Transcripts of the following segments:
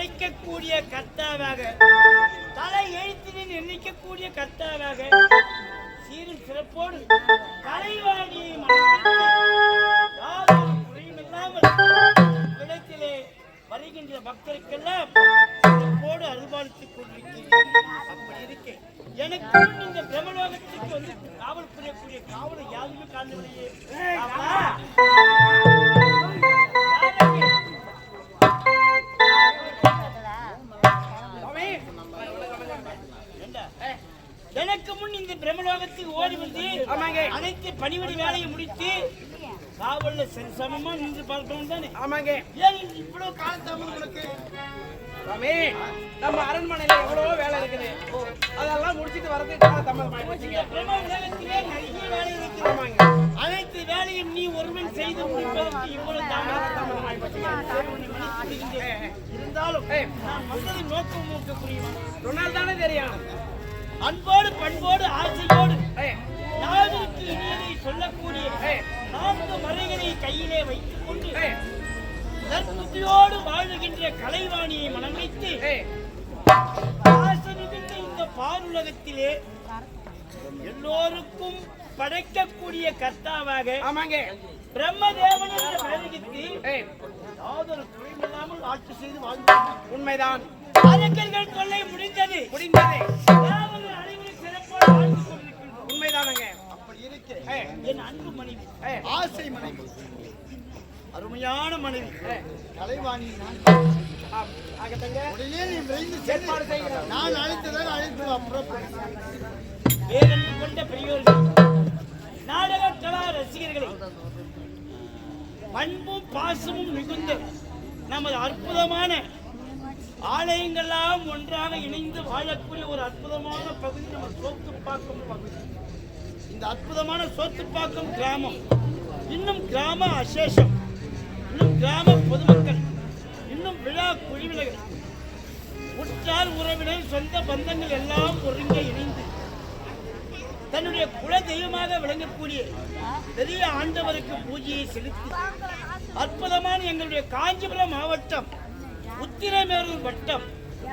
எண்ணிக்கக்கூடிய கர்த்தாவாக தலை எழுத்தினில் எண்ணிக்கக்கூடிய கர்த்தாவாக சீரும் சிறப்போடு யாதொரு குறையுமில்லாமல் இடத்திலே வருகின்ற பக்தருக்கெல்லாம் சிறப்போடு அருள்பாலித்துக் கொண்டிருக்கிறேன் அப்படி இருக்கு. எனக்கு இந்த பிரம்மலோகத்துக்கு வந்து காவல் புரியக்கூடிய காவலை யாருமே காணவில்லையே. அனைத்து வேலையும் நீ ஒருவன் செய்து முடிப்பதற்கு இவ்வளவு இருந்தாலும் வந்தது நோக்கம் சொன்னால் தானே தெரியும். அன்போடு பண்போடு ஆசையோடு ஏய், இனியதை சொல்லக்கூடிய நான்கு மறைகளை கையிலே வைத்துக் கொண்டு வாழ்கின்ற நற்புத்தியோடு வாழுகின்ற கலைவாணியை மனம் வைத்து ஆசை மிகுந்த இந்த பாருலகத்திலே எல்லோருக்கும் படைக்கக்கூடிய கர்த்தாவாக ஆமாங்க. பிரம்மதேவன் என்ற ஆட்சி செய்து வாழ்ந்து உண்மைதான். அரக்கர்கள் தொல்லை முடிந்தது. முடிந்ததே. அனைவரும் சிறப்போடு வாழ்ந்து கொண்டிருக்கின்றோம் உண்மைதானங்க. அப்படி இருக்கு. என் அன்பு மனைவி. ஆசை மனைவி. அருமையான மனைவி. கலைவாணி. உடனே நீ விரைந்து ஏற்பாடு செய்கிறேன். நான் அழைத்து வேறென்று கொண்ட பெரியோர்கள் நாடக கலா ரசிகர்களை பண்பும் பாசமும் மிகுந்த நமது அற்புதமான ஆலயங்கள்லாம் ஒன்றாக இணைந்து வாழக்கூடிய ஒரு அற்புதமான பகுதி நம்ம சோத்துப்பாக்கம் பகுதி. இந்த அற்புதமான சோத்துப்பாக்கம் கிராமம். இன்னும் கிராம அசேஷம். கிராம பொதுமக்கள் இன்னும் விழா குழுவினர்கள் உற்றார் உறவினர் சொந்த பந்தங்கள் எல்லாம் ஒருங்கே இணைந்து தன்னுடைய குல தெய்வமாக விளங்கக்கூடிய பெரிய ஆண்டவருக்கு பூஜையை செலுத்தி அற்புதமான எங்களுடைய காஞ்சிபுரம் மாவட்டம் உத்திரமேரூர் வட்டம்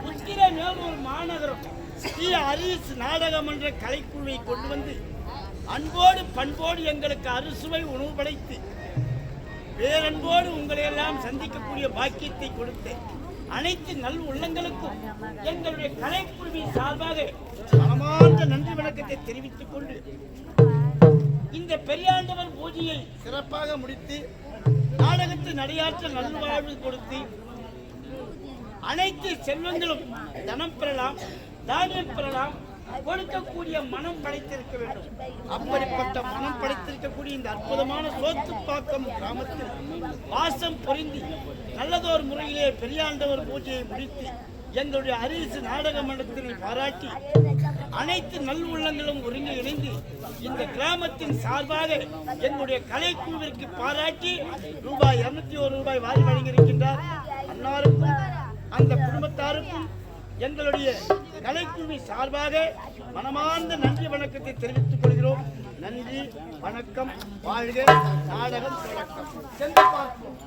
உத்திரமேரூர் மாநகரம் ஸ்ரீ ஹரிஸ் நாடகம் என்ற கலைக்குழுவை கொண்டு வந்து அன்போடு பண்போடு எங்களுக்கு அறுசுவை உணவு படைத்து பேரன்போடு உங்களை எல்லாம் சந்திக்கக்கூடிய பாக்கியத்தை கொடுத்து அனைத்து நல் உள்ளங்களுக்கும் எங்களுடைய கலைக்குழுவின் சார்பாக மனமார்ந்த நன்றி வணக்கத்தை தெரிவித்துக் கொண்டு இந்த பெரியாண்டவர் பூஜையை சிறப்பாக முடித்து நாடகத்து நடையாற்ற நல்வாழ்வு கொடுத்து அனைத்து செல்வங்களும் தனம் பெறலாம் தானியம் பெறலாம் கொடுக்கக்கூடிய மனம் படைத்திருக்க வேண்டும். அப்படிப்பட்ட மனம் படைத்திருக்கக்கூடிய இந்த அற்புதமான சோத்துப்பாக்கம் கிராமத்தில் வாசம் பொருந்தி நல்லதோர் முறையிலே பெரியாண்டவர் பூஜையை முடித்து எங்களுடைய அரிசி நாடக மண்டலத்தினை பாராட்டி அனைத்து நல் உள்ளங்களும் ஒருங்கி இணைந்து இந்த கிராமத்தின் சார்பாக எங்களுடைய கலைக்குழுவிற்கு பாராட்டி ரூபாய் இருநூத்தி ஒரு ரூபாய் வாரி வழங்கியிருக்கின்றார். அன்னாருக்கும் அந்த குடும்பத்தாருக்கும் எங்களுடைய கலைக்குழுவி சார்பாக மனமார்ந்த நன்றி வணக்கத்தை தெரிவித்துக் கொள்கிறோம். நன்றி வணக்கம் வாழ்க நாடகம் தொடக்கம். சென்று பார்ப்போம்.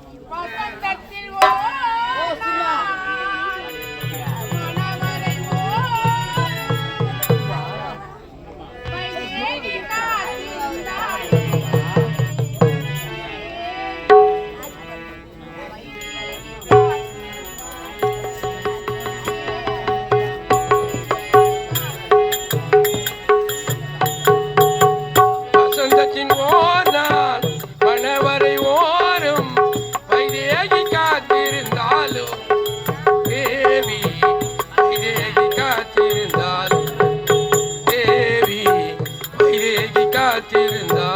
காத்திருந்தா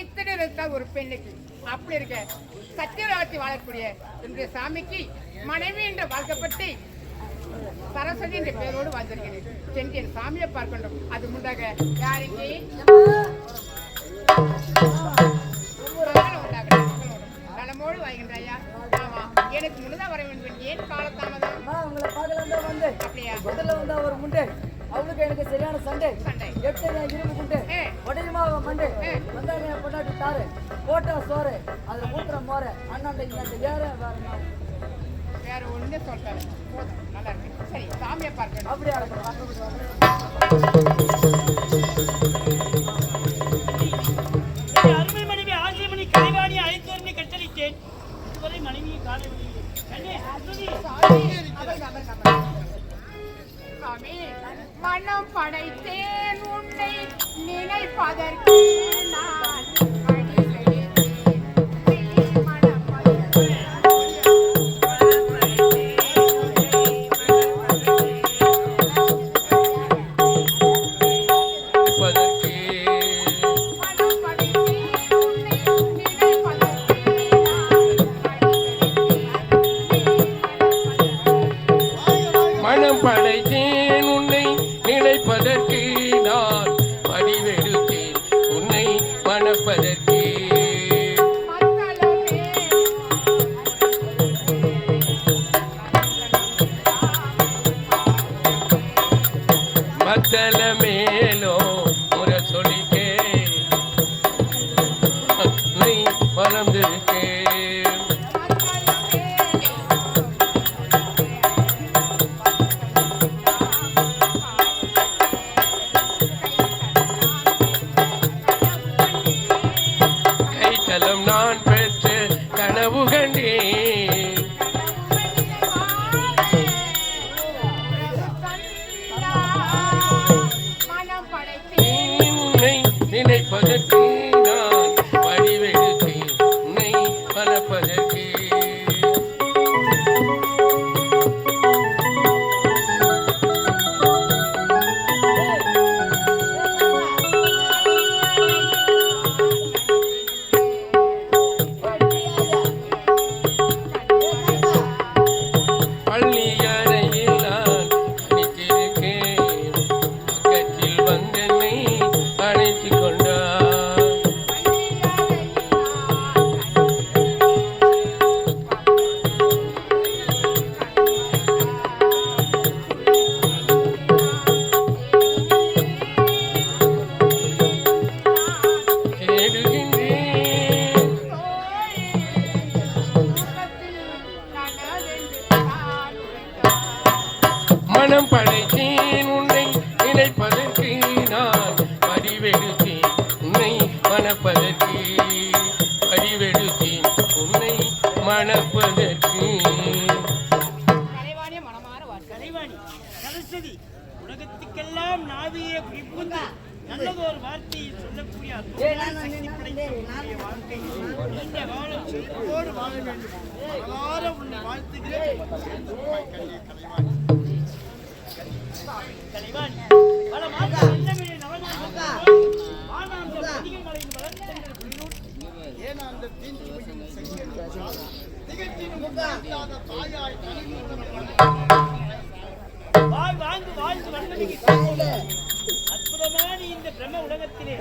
இத்தனை இருக்க ஒரு பெண்ணுக்கு அப்படி இருக்க சத்தியராட்சி வாழக்கூடிய இன்றைய சாமிக்கு மனைவி என்று வாழ்க்கப்பட்டு சரஸ்வதி என்ற பெயரோடு வாழ்ந்திருக்கிறேன். சென்று என் சாமியை பார்க்கணும். அது முன்னாக யாருக்கு. நலமோடு வாழ்கின்றாயா ஆமா எனக்கு முன்னதா வர வேண்டும். ஏன் வந்தேன் அப்படியா? முதல்ல வந்தா ஒரு முண்டை அவளுக்கு எனக்கு சரியான சண்டை. எட்டு என் இரும்பு குண்டு. உடையுமா அவன் மண்டை. வந்தா என் பொண்டாட்டி தாரு போட்டா சோறு. அதுல மூத்திர மோர. அண்ணாண்ட இங்க ஏற வேற நான் வேற ஒண்ணு சொல்றேன். நல்லா இருக்கு. சரி சாமியை பார்க்கணும். அப்படி அடக்கம். என் அருமை மனைவி ஆசிரியமணி கலைவாணி அழைத்து வந்து கட்டளித்தேன். இதுவரை மனைவியை காணவில்லை. கண்ணே அருவி மனம் படைத்தேன் உன்னை நினைப்பதற்கு நான். கனவு மனதார உன்னை வாழ்த்துகிறேன் கலைவாணி பல இந்த பிரம்ம உலகத்திலே.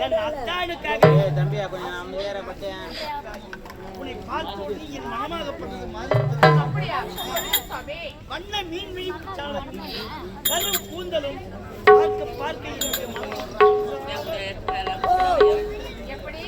தன் அத்தானுக்காக தம்பியா கொஞ்சம் அமைதியார பட்டேன் உன்னை பார்த்து என் மனமாகப்பட்டது மாதிரி வண்ண மீன் விழிப்பு சாலையும் கரும் கூந்தலும் பார்க்க பார்க்க என்னுடைய மனம் எப்படி? எப்படி?